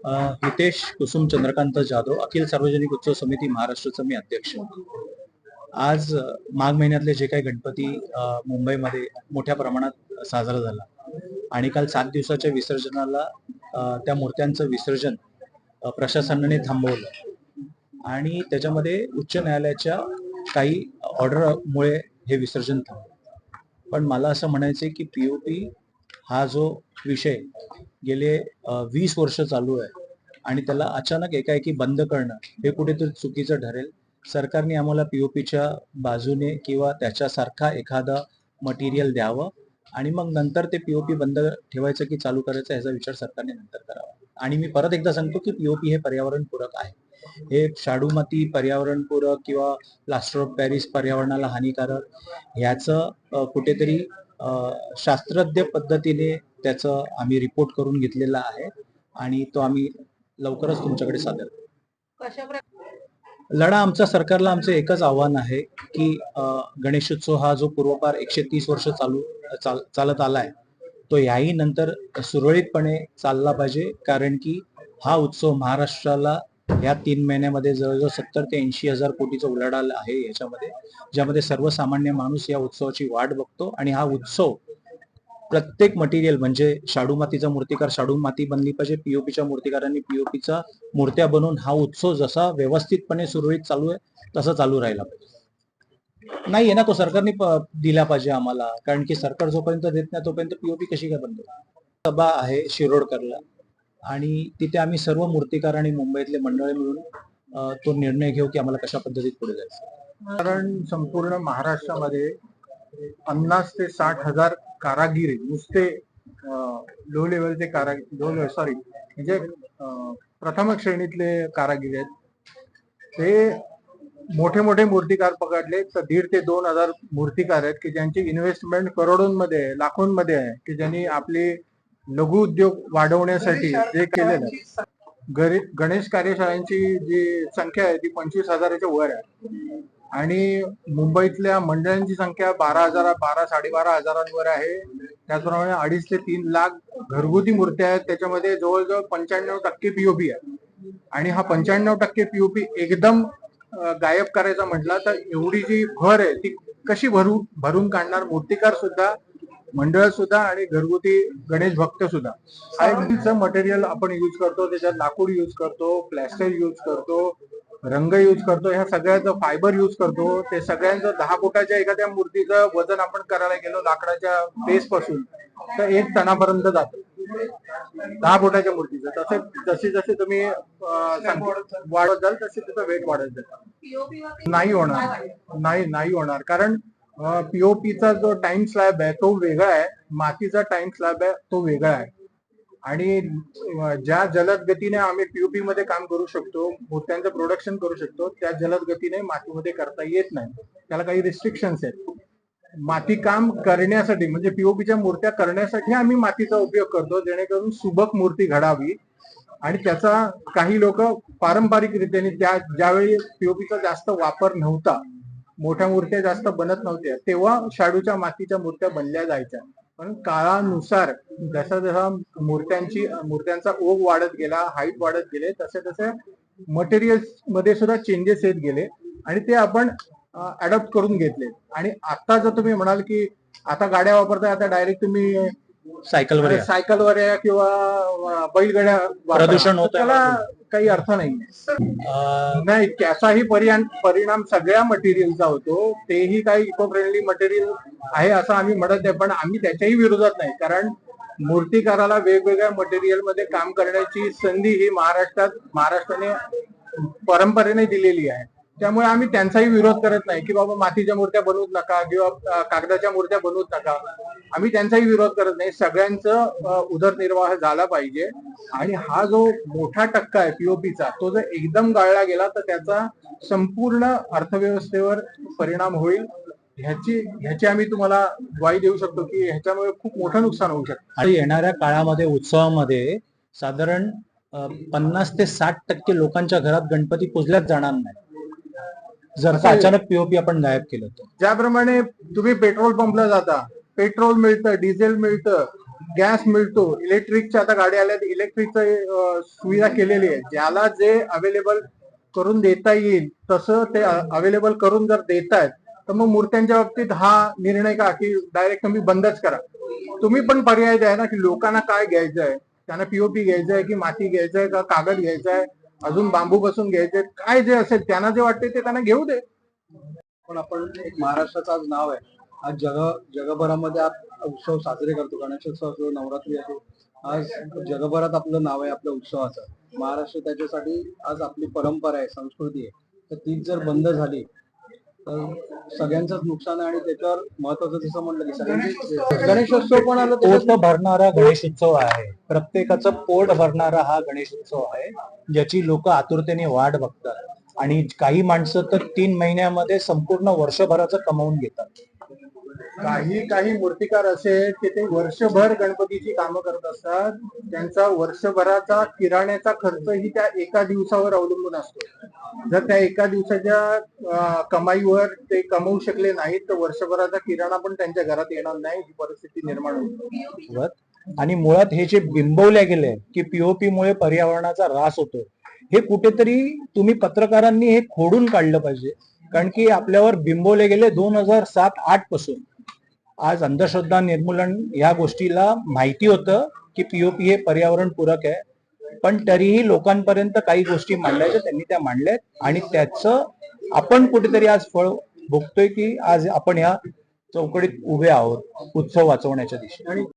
हितेश कुसुम चंद्रकांत जाधव अखिल सार्वजनिक उत्सव समिती महाराष्ट्राचा मी अध्यक्ष. आज माघ महिन्यातले जे काही गणपती मुंबईमध्ये मोठ्या प्रमाणात साजरा झाला आणि काल सात दिवसाच्या विसर्जनाला त्या मूर्त्यांचं विसर्जन प्रशासनाने थांबवलं. आणि त्याच्यामध्ये उच्च न्यायालयाच्या काही ऑर्डरमुळे हे विसर्जन थांबलं. पण मला असं म्हणायचं की पीओपी हा जो विषय गेले वीस वर्ष चालू आहे आणि त्याला अचानक एकाएकी बंद करणं हे कुठेतरी चुकीचं ठरेल. सरकारने आम्हाला पीओपीच्या बाजूने किंवा त्याच्यासारखा एखादा मटेरियल द्यावं आणि मग नंतर ते पीओपी बंद ठेवायचं की चालू करायचं ह्याचा विचार सरकारने नंतर करावा. आणि मी परत एकदा सांगतो की पीओपी हे पर्यावरणपूरक आहे. हे शाडू माती पर्यावरणपूरक किंवा प्लास्टर ऑफ पॅरिस पर्यावरणाला हानिकारक ह्याचं कुठेतरी शास्त्रज्ञ पद्धतीने त्याचं आम्ही रिपोर्ट करून घेतलेला आहे आणि तो आम्ही लवकरच तुमच्याकडे सादर करू. लढा आमचा सरकारला आमचं एकच आव्हान आहे की गणेशोत्सव हा जो पूर्वपार एकशे तीस वर्ष चालू चाल- चालत आलाय तो याही नंतर सुरळीतपणे चालला पाहिजे कारण की हा उत्सव महाराष्ट्राला या तीन महिन्यामध्ये जवळजवळ सत्तर ते ऐंशी हजार कोटीचा उलाढाल आहे याच्यामध्ये ज्यामध्ये सर्वसामान्य माणूस या उत्सवाची वाट बघतो आणि हा उत्सव प्रत्येक मटेरियल म्हणजे शाडू मातीचा मूर्तिकार शाडू माती बनली पाहिजे पीओपीच्या मूर्तिकारांनी पीओपीचा मूर्त्या बनवून हा उत्सव जसा व्यवस्थितपणे सुरळीत चालू आहे तसा चालू राहिला पाहिजे. नाही आहे ना तो सरकारने दिला पाहिजे आम्हाला कारण की सरकार जोपर्यंत देत नाही तोपर्यंत पीओपी कशी काय बंद सभा आहे शिरोडकरला. आणि तिथे आम्ही सर्व मूर्तिकार आणि मुंबईतले मंडळी मिळून तो निर्णय घेऊ की आम्हाला कशा पद्धतीत पुढे जायचं. कारण संपूर्ण महाराष्ट्रामध्ये पन्नास ते साठ हजार कारागिरी नुसते लो लेवलचे कारागिर लो लेवल सॉरी म्हणजे प्रथम श्रेणीतले कारागिरी आहेत. ते मोठे मोठे मूर्तिकार पकडले तर दीड ते दोन हजार मूर्तिकार आहेत की ज्यांची इन्व्हेस्टमेंट करोडोंमध्ये आहे लाखोंमध्ये आहे की ज्यांनी आपली लघु उद्योग वाढवण्यासाठी जे केलेलं गरे- गणेश कार्यशाळांची जी संख्या आहे ती पंचवीस हजाराच्या वर आहे. आणि मुंबईतल्या मंडळांची संख्या बारा हजार बारा साडेबारा हजारांवर आहे. त्याचप्रमाणे अडीच ते तीन लाख घरगुती मूर्त्या आहेत. त्याच्यामध्ये जवळजवळ पंच्याण्णव टक्के पीओपी आहे. आणि हा पंच्याण्णव टक्के पीओपी एकदम गायब करायचा म्हटला तर एवढी जी भर आहे ती कशी भरू भरून काढणार? मूर्तिकार सुद्धा मंडळ सुद्धा आणि घरगुती गणेश भक्त सुद्धा. हा. मटेरियल आपण युज करतो त्याच्यात लाकूड युज करतो प्लॅस्टर युज करतो रंग युज करतो ह्या सगळ्याचं फायबर युज करतो. ते सगळ्यांचं दहा फुटाच्या एखाद्या मूर्तीचं वजन आपण करायला गेलो लाकडाच्या बेस पासून तर एक टनापर्यंत जातं. दहा फुटाच्या मूर्तीचं. तसे जसे जसे तुम्ही वाढत जाल तसे त्याचं वेट वाढत जाईल. नाही होणार. नाही नाही होणार. कारण पीओपीचा जो टाइम स्लॅब आहे तो वेगळा आहे. मातीचा टाइम स्लॅब आहे तो वेगळा आहे. आणि ज्या जलद गतीने आम्ही पीओपी मध्ये काम करू शकतो मूर्त्यांचं प्रोडक्शन करू शकतो त्या जलद गतीने मातीमध्ये करता येत नाही. त्याला काही रिस्ट्रिक्शन्स आहेत. माती काम करण्यासाठी म्हणजे पीओपीच्या मूर्त्या करण्यासाठी आम्ही मातीचा उपयोग करतो जेणेकरून सुबक मूर्ती घडावी. आणि त्याचा काही लोक पारंपरिक रीतीने त्या ज्यावेळी पीओपीचा जास्त वापर नव्हता मोठ्या मूर्त्या जास्त बनत नव्हत्या तेव्हा शाडूच्या मातीच्या मूर्त्या बनल्या जायच्या पण काळानुसार जसा जसा मूर्त्यांची मूर्त्यांचा ओघ वाढत गेला हाईट वाढत गेले तसे तसे मटेरियल्समध्ये सुद्धा चेंजेस येत गेले आणि ते आपण अडॉप्ट करून घेतले आणि आता जर तुम्ही म्हणाल की आता गाड्या वापरताय आता डायरेक्ट तुम्ही सायकलवर. सायकलवर या किंवा बैलगाड्या. प्रदूषण होतंय. काही अर्थ नाही. नाही त्याचाही परिणाम परिणाम सगळ्या मटेरियलचा होतो. तेही काही इको फ्रेंडली मटेरियल आहे असं आम्ही म्हणत नाही. पण आम्ही त्याच्याही विरोधात नाही. कारण मूर्तिकाराला वेगवेगळ्या मटेरियलमध्ये काम करण्याची संधी ही महाराष्ट्रात महाराष्ट्राने परंपरेने दिलेली आहे. त्यामुळे आम्ही त्यांचाही विरोध करत नाही की बाबा मातीच्या मूर्त्या बनवूच नका किंवा कागदाच्या मूर्त्या बनवूच नका. आम्ही त्यांचाही विरोध करत नाही. सगळ्यांचं उदरनिर्वाह झाला पाहिजे. आणि हा जो मोठा टक्का आहे पीओपीचा तो जर एकदम गाळला गेला तर त्याचा संपूर्ण अर्थव्यवस्थेवर परिणाम होईल. ह्याची ह्याची आम्ही तुम्हाला ग्वाही देऊ शकतो की ह्याच्यामुळे खूप मोठं नुकसान होऊ शकतं. आणि येणाऱ्या काळामध्ये उत्सवामध्ये साधारण पन्नास ते साठ टक्के लोकांच्या घरात गणपती पुजल्याच जाणार नाही. जर का अचानक पीओपी आपण गायब केलं तर? ज्याप्रमाणे तुम्ही पेट्रोल पंपला जाता पेट्रोल मिळतं डिझेल मिळतं गॅस मिळतो इलेक्ट्रिकच्या आता गाड्या आल्या इलेक्ट्रिकचं सुविधा केलेली आहे. ज्याला जे अवेलेबल करून देता येईल तसं ते अवेलेबल करून जर देतायत तर मग मूर्त्यांच्या बाबतीत हा निर्णय का की डायरेक्ट तुम्ही बंदच करा? तुम्ही पण पर्याय द्या ना की लोकांना काय घ्यायचं आहे त्यांना पीओपी घ्यायचं आहे की माती घ्यायचं आहे का कागद घ्यायचं आहे अजून बांबू बसून घ्यायचे. काय जे असेल त्यांना जे वाटते ते त्यांना घेऊ दे. पण आपण एक महाराष्ट्राचं आज नाव आहे. आज जग जगभरामध्ये आज उत्सव साजरे करतो. गणेशोत्सव असो नवरात्री असो. आज जगभरात आपलं नाव आहे आपल्या उत्सवाचं. महाराष्ट्र त्याच्यासाठी आज आपली परंपरा आहे संस्कृती आहे. तर तीच जर बंद झाली सगळ्यांचंच नुकसान आहे आणि त्याच्यावर महत्वाचं जसं म्हणलं की सगळ्यांची गणेशोत्सव पण आलं पोट भरणारा गणेश उत्सव आहे. प्रत्येकाचं पोट भरणारा हा गणेश उत्सव आहे ज्याची लोक आतुरतेने वाट बघतात. आणि काही माणसं तर तीन महिन्यामध्ये संपूर्ण वर्षभराचं कमावून घेतात. काही काही मूर्तिकार असे आहेत की ते वर्षभर गणपतीची कामं करत असतात. त्यांचा वर्षभराचा किराण्याचा खर्च ही त्या एका दिवसावर अवलंबून असतो. जर त्या एका दिवसाच्या कमाईवर ते कमवू शकले नाहीत तर वर्षभराचा किराणा पण त्यांच्या घरात येणार नाही ही परिस्थिती निर्माण होईल आणि मुळात हे जे बिंबवले गेले की पीओपी मुळे पर्यावरणाचा ऱ्हास होतो हे कुठेतरी तुम्ही पत्रकारांनी हे खोडून काढलं पाहिजे. कारण की आपल्यावर बिंबवले गेले दोन हजार सात आठपासून. आज अंधश्रद्धा निर्मूलन या गोष्टीला माहिती होतं की पीओपी हे पर्यावरण पूरक आहे. पण तरीही लोकांपर्यंत काही गोष्टी मांडल्याच्या त्यांनी त्या मांडल्यात. आणि त्याचं आपण कुठेतरी आज फळ भोगतोय की आज आपण ह्या चौकडीत उभे आहोत उत्सव वाचवण्याच्या दिशेने.